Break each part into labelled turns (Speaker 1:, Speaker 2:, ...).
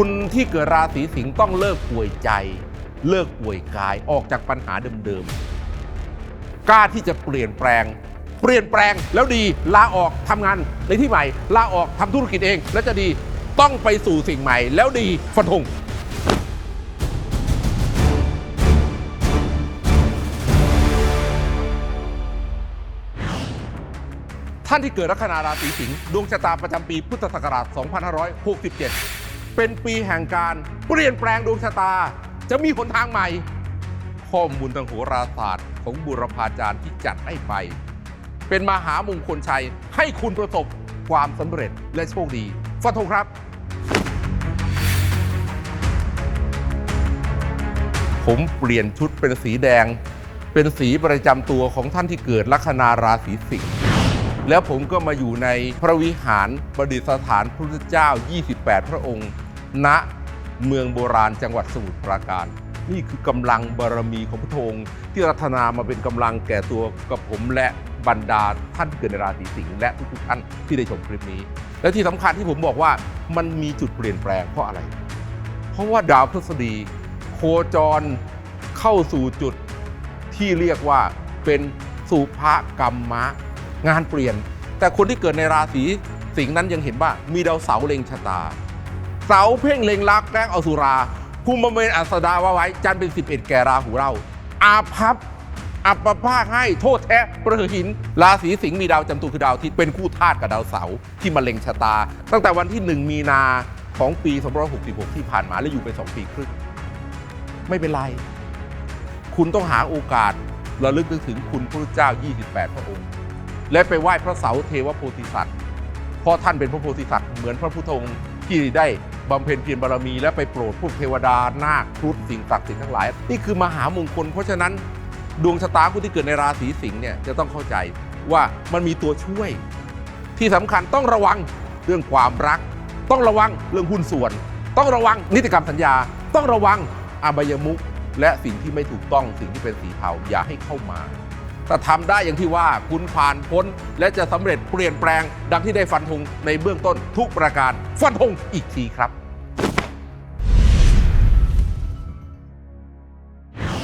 Speaker 1: คุณที่เกิดราศีสิงห์ต้องเลิกป่วยใจ เลิกป่วยกายออกจากปัญหาเดิมๆกล้าที่จะเปลี่ยนแปลง เปลี่ยนแปลงแล้วดีลาออกทำงานในที่ใหม่ลาออกทำธุรกิจเอง แล้วจะดีต้องไปสู่สิ่งใหม่ แล้วดีฟันธงท่านที่เกิดลัคนาราศีสิงห์ดวงชะตาประจำปีพุทธศักราช 2567 เป็นปีแห่งการเปลี่ยนแปลงดวงชะตา จะมีหนทางใหม่ ข้อมูลทางโหราศาสตร์ของบุรพาจารย์ที่จัดให้ไป เป็นมหามงคลชัยให้คุณประสบความสำเร็จและโชคดีฟันธงครับ ผมเปลี่ยนชุดเป็นสีแดง เป็นสีประจำตัวของท่านที่เกิดลัคนาราศีสิงห์แล้วผมก็มาอยู่ในพระวิหารประดิษฐานพระพุทธเจ้า 28 พระองค์ ณเมืองโบราณจังหวัดสมุทรปราการ นี่คือกำลังบารมีของพระองค์ที่รัตนามาเป็นกำลังแก่ตัวกับผมและบรรดาท่านเกิดในราศีสิงห์และทุกๆท่านที่ได้ชมคลิปนี้ และที่สำคัญที่ผมบอกว่ามันมีจุดเปลี่ยนแปลงเพราะอะไร เพราะว่าดาวพฤษฎีโคจรเข้าสู่จุดที่เรียกว่าเป็นสุภกรรมะ งานเปลี่ยน แต่คนที่เกิดในราศีสิงห์นั้นยังเห็นว่ามีดาวเสาร์เล็งชะตา เสาเพ่งเล็งรักแรงอสุราภูมิเมนอัสดาวาไว้ จันทร์เป็น 11 แก่ราหูเรา อาภัพอัปภาคให้โทษแท้ประหิน ราศีสิงห์มีดาวจำตัวคือดาวอาที่เป็นคู่ธาตุกับดาวเสาร์ที่มาเล็งชะตา ตั้งแต่วันที่ 1 มีนาของปี2566 ที่ผ่านมาและอยู่ไป 2 ปีครึ่ง ไม่เป็นไร คุณต้องหาโอกาสระลึกนึกถึงคุณพระเจ้า 28 พระองค์ และไปไหว้พระเสาเทวโพธิสัตว์เพราะท่านเป็นพระโพธิสัตว์เหมือนพระพุทธองค์ที่ได้ บำเพ็ญเพียรบารมีและไปโปรดพวกเทวดานาคครุฑสิ่งศักดิ์สิทธิ์ทั้งหลาย นี่คือมหามงคล เพราะฉะนั้นดวงชะตาผู้ที่เกิดในราศีสิงห์เนี่ยจะต้องเข้าใจว่ามันมีตัวช่วย ที่สำคัญต้องระวังเรื่องความรัก ต้องระวังเรื่องหุ้นส่วน ต้องระวังนิติกรรมสัญญา ต้องระวังอบายมุขและสิ่งที่ไม่ถูกต้องสิ่งที่เป็นสีเทาอย่าให้เข้ามา ถ้าทำได้อย่างที่ว่าคุณผ่านพ้น และจะสำเร็จเปลี่ยนแปลง ดังที่ได้ฟันธงในเบื้องต้นทุกประการ ฟันธงอีกทีครับ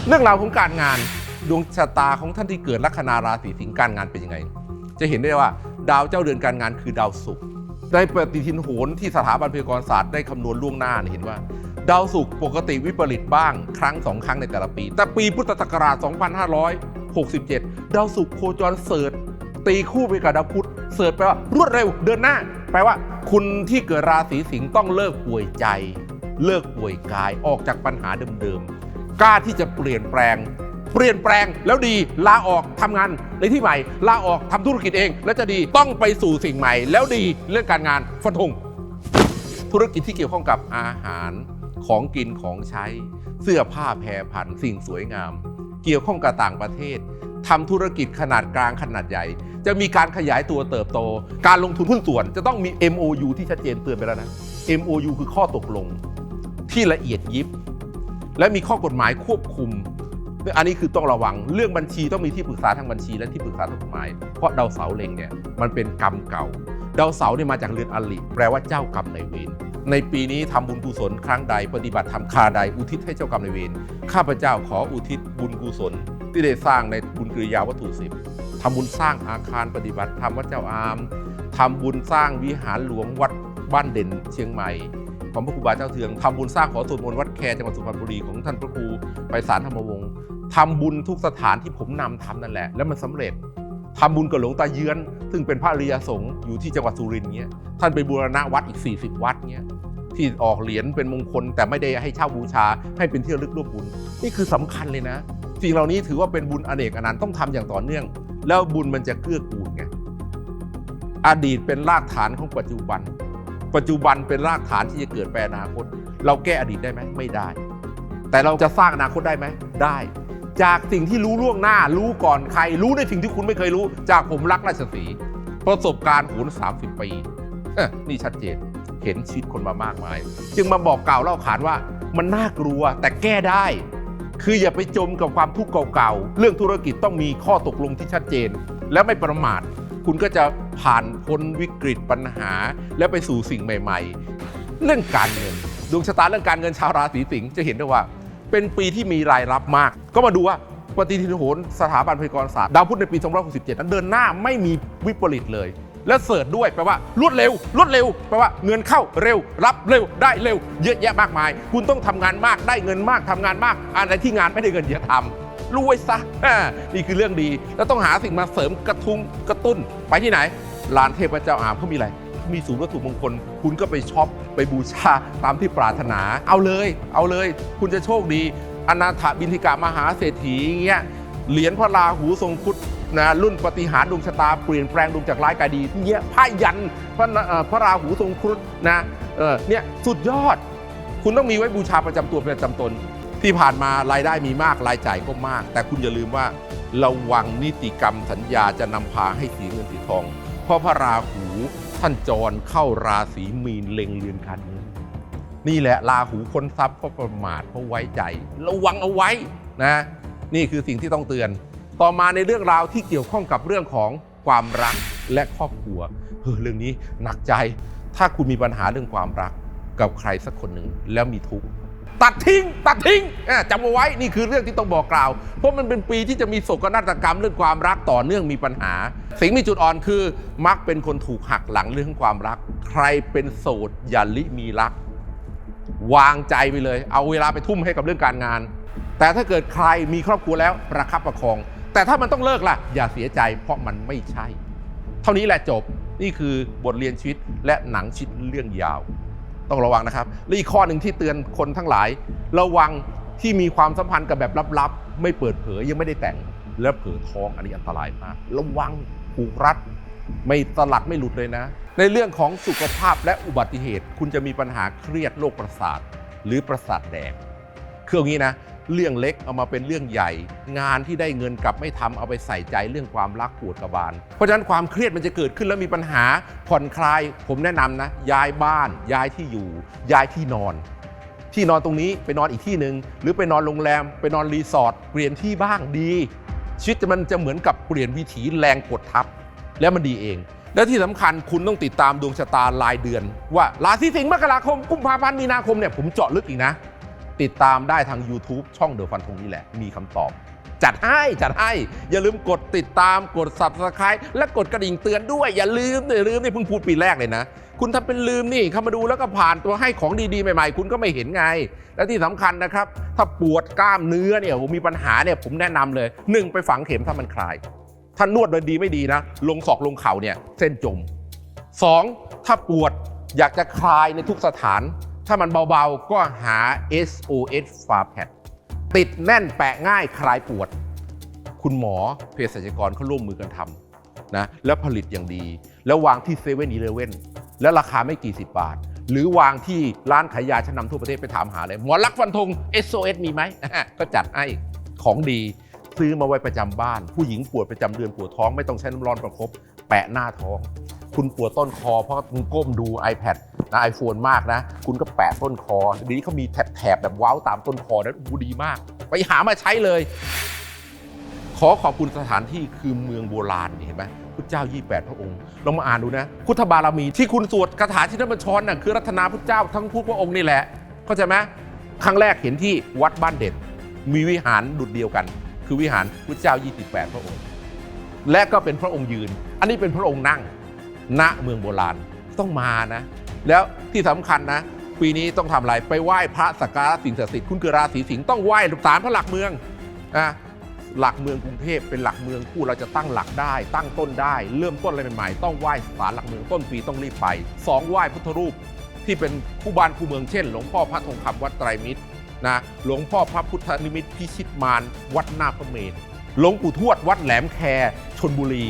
Speaker 1: เรื่องราวของการงานดวงชะตาของท่านที่เกิดลัคนาราศีสิงห์การงานเป็นยังไง จะเห็นได้ว่าดาวเจ้าเดือนการงานคือดาวศุกร์ในปฏิทินโหรที่สถาบันพยากรศาสตร์ได้คำนวณล่วงหน้าเนี่ยเห็นว่า ดาวศุกร์ปกติวิปริตบ้าง ครั้งสองครั้งในแต่ละปี แต่ปีพุทธศักราช 67 ดาวศุกร์โคจรเสิร์ชตีคู่ไปกับดาวพุธเสิร์ชแปลว่ารวดเร็วเดินหน้า แปลว่า คุณที่เกิดราศีสิงห์ต้องเลิกป่วยใจ เลิกป่วยกายออกจากปัญหาเดิมๆกล้าที่จะเปลี่ยนแปลง เปลี่ยนแปลงแล้วดีลาออกทำงานในที่ใหม่ลาออกทำธุรกิจเอง แล้วจะดีต้องไปสู่สิ่งใหม่ แล้วดีเรื่องการงานฟันธงธุรกิจที่เกี่ยวข้องกับอาหารของกินของใช้ เสื้อผ้าแพรพันสิ่งสวยงาม เกี่ยวข้องกับต่างประเทศทำธุรกิจขนาดกลางขนาดใหญ่ จะมีการขยายตัวเติบโต การลงทุนหุ้นส่วนจะต้องมี MOU ที่ชัดเจนเตือนไปแล้วนะ MOU คือข้อตกลงที่ละเอียดยิบ และมีข้อกฎหมายควบคุม อันนี้คือต้องระวังเรื่องบัญชีต้องมีที่ปรึกษาทางบัญชีและที่ปรึกษาทางกฎหมาย เพราะดาวเสาเล็งเนี่ยมันเป็นกรรมเก่า ดาวเสาเนี่ยมาจากเรือนอลิแปลว่าเจ้ากรรมนายเวร ในปีนี้ทำบุญกุศลครั้งใดปฏิบัติธรรมคาใดอุทิศให้เจ้ากรรมนายเวรข้าพเจ้าขออุทิศบุญกุศล ที่ได้สร้างในบุญกริยาวัตถุสิบทำบุญสร้างอาคารปฏิบัติธรรมวัดเจ้าอามทำบุญสร้างวิหารหลวงวัดบ้านเด่นเชียงใหม่ของพระครูบาเจ้าเทืองทำบุญสร้างหอสวดมนต์วัดแคจังหวัดสุพรรณบุรีของท่านพระครูไปสารธรรมวงศ์ทำบุญทุกสถานที่ผมนำทำนั่นแหละ แล้วมันสำเร็จ ทำบุญกับหลวงตาเยือน ซึ่งเป็นพระริยสงฆ์อยู่ที่จังหวัดสุรินทร์เงี้ยท่านไปบูรณะวัดอีก 40 วัดเงี้ยที่ออกเหรียญเป็นมงคล แต่ไม่ได้ให้เช่าบูชาให้เป็นที่ระลึกร่วมบุญ นี่คือสำคัญเลยนะสิ่งเหล่านี้ถือว่าเป็นบุญอเนกอนันต์ต้องทำอย่างต่อเนื่อง แล้วบุญมันจะเกื้อกูลไงอดีตเป็นรากฐานของปัจจุบัน ปัจจุบันเป็นรากฐานที่จะเกิดไปอนาคต เราแก้อดีตได้ไหมไม่ได้ แต่เราจะสร้างอนาคตได้ไหมได้ จากสิ่งที่รู้ล่วงหน้า รู้ก่อนใคร รู้ในสิ่งที่คุณไม่เคยรู้ จากผมรักราชสีห์ประสบการณ์โหนสามสิบปี นี่ชัดเจน เห็นชีวิตคนมามากมาย จึงมาบอกกล่าวเล่าขานว่า มันน่ากลัวแต่แก้ได้ คืออย่าไปจมกับความทุกข์เก่าๆ เรื่องธุรกิจต้องมีข้อตกลงที่ชัดเจน และไม่ประมาท คุณก็จะผ่านพ้นวิกฤตปัญหา และไปสู่สิ่งใหม่ ๆ เรื่องการเงิน ดวงชะตาเรื่องการเงินชาวราศีสิงห์จะเห็นได้ว่า เป็นปีที่มีรายรับมาก ก็มาดูว่าปฏิทินโหรสถาบันพยากรศาสตร์ดาวพุธในปี 2567 นั้นเดินหน้าไม่มีวิปริตเลย และเสิร์ชด้วยแปลว่ารวดเร็ว รวดเร็วแปลว่าเงินเข้าเร็ว รับเร็วได้เร็ว เยอะแยะมากมาย คุณต้องทำงานมากได้เงินมากทำงานมากอะไรที่งานไม่ได้เงินอย่าทำรวยซะนี่คือเรื่องดี แล้วต้องหาสิ่งมาเสริมกระทุ้งกระตุ้นไปที่ไหนลานเทพเจ้าอามเขามีอะไร มีศูนย์วัตถุมงคล คุณก็ไปช็อปไปบูชาตามที่ปรารถนา เอาเลย เอาเลย คุณจะโชคดี อนาถบินทิกามหาเศรษฐีอย่างเงี้ยเหรียญพระราหูทรงคุดนะรุ่นปฏิหารดวงชะตาเปลี่ยนแปลงดวงจากร้ายกายดีเงี้ยผ้ายันพระพระราหูทรงคุดนะเออเนี่ยสุดยอด คุณต้องมีไว้บูชาประจำตัวประจำตน ที่ผ่านมารายได้มีมากรายจ่ายก็มาก แต่คุณอย่าลืมว่าระวังนิติกรรมสัญญาจะนำพาให้เสียเงินเสียทอง เพราะพระราหูท่านจรเข้าราศีมีนเล็งเรือนการเงินนี่แหละราหูคนทรัพย์เพราะประมาทเพราะไว้ใจ ระวังเอาไว้นะนี่คือสิ่งที่ต้องเตือน ต่อมาในเรื่องราวที่เกี่ยวข้องกับเรื่องของความรักและครอบครัวเฮ้ยเรื่องนี้หนักใจ ถ้าคุณมีปัญหาเรื่องความรักกับใครสักคนหนึ่งแล้วมีทุกข์ ตัดทิ้ง ตัดทิ้งอะจำเอาไว้นี่คือเรื่องที่ต้องบอกกล่าว เพราะมันเป็นปีที่จะมีโศกนาฏกรรมเรื่องความรักต่อเนื่องมีปัญหา สิ่งมีจุดอ่อนคือ มักเป็นคนถูกหักหลังเรื่องความรัก ใครเป็นโสดอย่าลิมีรัก วางใจไปเลย เอาเวลาไปทุ่มให้กับเรื่องการงาน แต่ถ้าเกิดใครมีครอบครัวแล้วประคับประคอง แต่ถ้ามันต้องเลิกล่ะ อย่าเสียใจ เพราะมันไม่ใช่ เท่านี้แหละจบนี่คือบทเรียนชีวิตและหนังชีวิตเรื่องยาว ต้องระวังนะครับ และอีกข้อหนึ่งที่เตือนคนทั้งหลาย ระวังที่มีความสัมพันธ์กับแบบลับๆ ไม่เปิดเผยยังไม่ได้แต่ง แล้วเผยท้องอันนี้อันตรายมาก ระวังผูกรัด ไม่ตลัดไม่หลุดเลยนะ ในเรื่องของสุขภาพและอุบัติเหตุ คุณจะมีปัญหาเครียดโรคประสาท หรือประสาทแดงคืออย่างนี้นะ เรื่องเล็กเอามาเป็นเรื่องใหญ่ งานที่ได้เงินกลับไม่ทำเอาไปใส่ใจเรื่องความรักปวดกระบาล เพราะฉะนั้นความเครียดมันจะเกิดขึ้นแล้วมีปัญหาผ่อนคลาย ผมแนะนำนะ ย้ายบ้าน ย้ายที่อยู่ ย้ายที่นอน ที่นอนตรงนี้ไปนอนอีกที่หนึ่งหรือไปนอนโรงแรม ไปนอนรีสอร์ทเปลี่ยนที่บ้างดีชีวิตมันจะเหมือนกับเปลี่ยนวิถีแรงกดทับ แล้วมันดีเอง และที่สำคัญคุณต้องติดตามดวงชะตารายเดือน ว่าราศีสิงห์มกราคมกุมภาพันธ์มีนาคมเนี่ยผมเจาะลึกอีกนะ ติดตามได้ทาง YouTube ช่องเดอะฟันธงนี่แหละ มีคำตอบ จัดให้จัดให้ อย่าลืมกดติดตามกด subscribe และกดกระดิ่งเตือนด้วย อย่าลืมอย่าลืมนี่เพิ่งพูดปีแรกเลยนะ คุณทำเป็นลืมนี่เข้ามาดูแล้วก็ผ่านตัวให้ของดีๆ ใหม่ๆ คุณก็ไม่เห็นไง และที่สำคัญนะครับ ถ้าปวดกล้ามเนื้อเนี่ยมีปัญหาเนี่ยผมแนะนำเลยหนึ่งไปฝังเข็มถ้ามันคลายถ้านวดโดยดีไม่ดีนะ ลงศอกลงเข่าเนี่ยเส้นจม 2. ถ้าปวดอยากจะคลายในทุกสถาน ถ้ามันเบาๆ ก็หา SOS f a p a d ติดแน่นแปะง่ายคลายปวด คุณหมอเภสัชกรเขาร่วมมือกันทำนะแล้วผลิตอย่างดี แล้ววางที่เซเว่นอีเลเว่นแล้วราคาไม่กี่สิบบาท หรือวางที่ร้านขายยาชั้นนำทั่วประเทศไปถามหาเลย หมอรักฟันธง SOS มีไหมก็จัดให้ของดีซื้อมาไว้ประจำบ้าน ผู้หญิงปวดประจำเดือนปวดท้องไม่ต้องใช้น้ำร้อนประคบแปะหน้าท้อง คุณปวดต้นคอเพราะคุณก้มดู iPad นะไอโฟนมากนะ คุณก็แปะต้นคอเดียวนี้เขามีแถบๆแบบว้าวตามต้นคอนะอู้ดีมาก ไปหามาใช้เลย ขอขอบคุณสถานที่คือเมืองโบราณนี่เห็นไหมพุทธเจ้า 28 พระองค์ลองมาอ่านดูนะพุทธบารมี ที่คุณสวดคาถาชินบัญชรน่ะคือรัตนาพุทธเจ้าทั้งพุทธพระองค์นี่แหละเข้าใจไหมครั้งแรกเห็นที่วัดบ้านเด็ดมีวิหารดุดเดียวกัน คือวิหารพุทธเจ้า 28 พระองค์ และก็เป็นพระองค์ยืน อันนี้เป็นพระองค์นั่ง ณเมืองโบราณต้องมานะ แล้วที่สำคัญนะ ปีนี้ต้องทำอะไรไปไหว้พระสักการะสิ่งศักดิ์สิทธิ์คุณคือราศีสิงห์ต้องไหว้ศาลพระหลักเมืองนะหลักเมืองกรุงเทพเป็นหลักเมืองคู่เราจะตั้งหลักได้ ตั้งต้นได้ เริ่มต้นอะไรใหม่ๆต้องไหว้ศาลหลักเมืองต้นปีต้องรีบไปสองไหว้พุทธรูปที่เป็นคู่บ้านคู่เมืองเช่น หลวงพ่อพระทองคำวัดไตรมิตรนะหลวงพ่อพระพุทธนิมิตพิชิตมารวัดหน้าพระเมรหลวงปู่ทวดวัดแหลมแคชนบุรี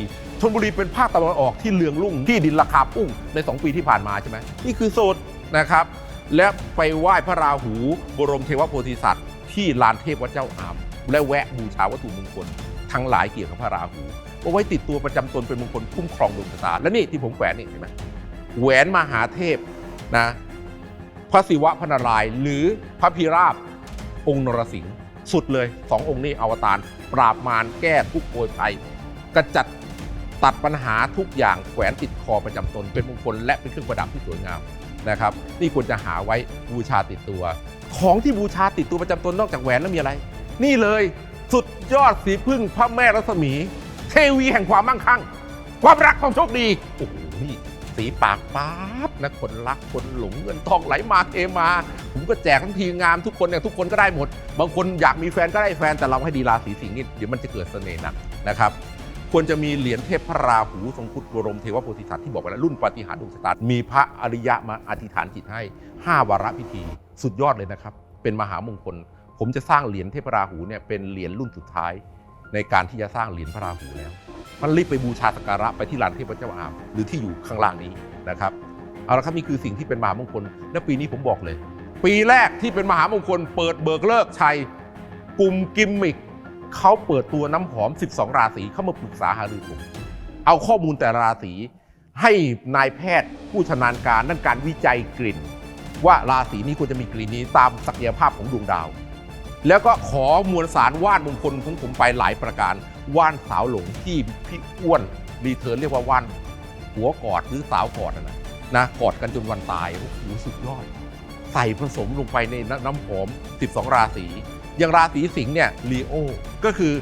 Speaker 1: นบุรีเป็นภาคตะวันออกที่เลืองลุ่งที่ดินราคาพุ่งใน 2 ปีที่ผ่านมาใช่ไหมนี่คือโซนนะครับ และไปไหว้พระราหูบรมเทวโพธิสัตว์ ที่ลานเทพวัดเจ้าอาม และแวะบูชาวัตถุมงคล ทั้งหลายเกี่ยวกับพระราหูเอาไว้ติดตัวประจำตนเป็นมงคลคุ้มครองดวงชะตาและนี่ที่ผมแขวนนี่เห็นไหมแหวนมหาเทพนะพระศิวะพนารายหรือพระพิราบองค์นรสิงห์สุดเลยสององค์นี้อวตารปราบมารแก้ทุกโวยภัยกระจัด ตัดปัญหาทุกอย่างแขวนติดคอประจำตนเป็นมงคลและเป็นเครื่องประดับที่สวยงามนะครับนี่ควรจะหาไว้บูชาติดตัว ของที่บูชาติดตัวประจำตนนอกจากแหวนแล้วมีอะไร นี่เลยสุดยอดสีพึ่งพระแม่รัศมี เทวีแห่งความมั่งคั่ง ความรักความโชคดีโอ้โหนี่สีปากป๊าบนะคนรักคนหลงเงินทองไหลมาเทมา ผมก็แจกทั้งทีงามทุกคนเนี่ยทุกคนก็ได้หมด บางคนอยากมีแฟนก็ได้แฟนแต่เราให้ดีราศีสิงห์นี่เดี๋ยวมันจะเกิดเสน่ห์หนักนะครับ ควรจะมีเหรียญเทพพระราหูทรงคุดบรมเทวโพธิสัตว์ที่บอกไว้แล้วรุ่นปฏิหารดวงชะตามีพระอริยะมาอธิษฐานจิตให้ 5 วาระพิธี สุดยอดเลยนะครับ เป็นมหามงคล ผมจะสร้างเหรียญเทพราหูเนี่ยเป็นเหรียญรุ่นสุดท้าย ในการที่จะสร้างเหรียญพระราหูแล้วมันรีบไปบูชาสักการะไปที่ลานเทพเจ้าอามหรือที่อยู่ข้างล่างนี้นะครับเอาละครับนี่คือสิ่งที่เป็นมหามงคล และปีนี้ผมบอกเลย ปีแรกที่เป็นมหามงคล เปิดเบิกเลิกชัยกลุ่มกิมมิก เขาเปิดตัวน้ำหอม 12 ราศีเข้ามาปรึกษาหารือผมเอาข้อมูลแต่ราศีให้นายแพทย์ผู้ชำนาญการด้านการวิจัยกลิ่น ว่าราศีนี้ควรจะมีกลิ่นนี้ตามศักยภาพของดวงดาว แล้วก็ขอมวลสารว่านมงคลของผมไปหลายประการว่านสาวหลงที่พี่อ้วนรีเทิร์นเรียกว่าว่านหัวกอดหรือสาวกอดนะนะนะกอดกันจนวันตายโอ้โหสุดยอด ใส่ผสมลงไปในน้ำหอม 12 ราศี อย่างราศีสิงห์เนี่ยลีโอก็คือ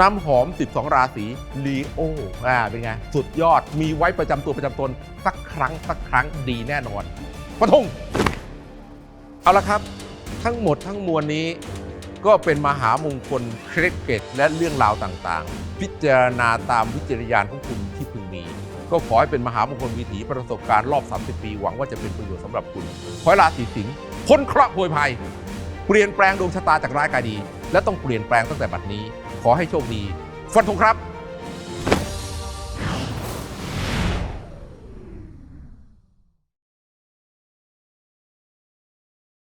Speaker 1: น้ำหอม 12 ราศีลีโออ่าเป็นไง สุดยอดมีไว้ประจำตัวประจำตน สักครั้ง สักครั้งดีแน่นอนปะทงเอาละครับ ทั้งหมดทั้งมวลนี้ ก็เป็นมหามงคลเคล็ดเกตและเรื่องราวต่างๆ พิจารณาตามวิจารณญาณของคุณที่พึงมี ก็ขอให้เป็นมหามงคลวิถีประสบการณ์รอบ 30 ปี หวังว่าจะเป็นประโยชน์สำหรับคุณขอให้ราศีสิงห์พ้นเคราะห์โพยภัย เปลี่ยนแปลงดวงชะตาจากร้ายกลายดี และต้องเปลี่ยนแปลงตั้งแต่บัดนี้ ขอให้โชคดีฟันธงครับ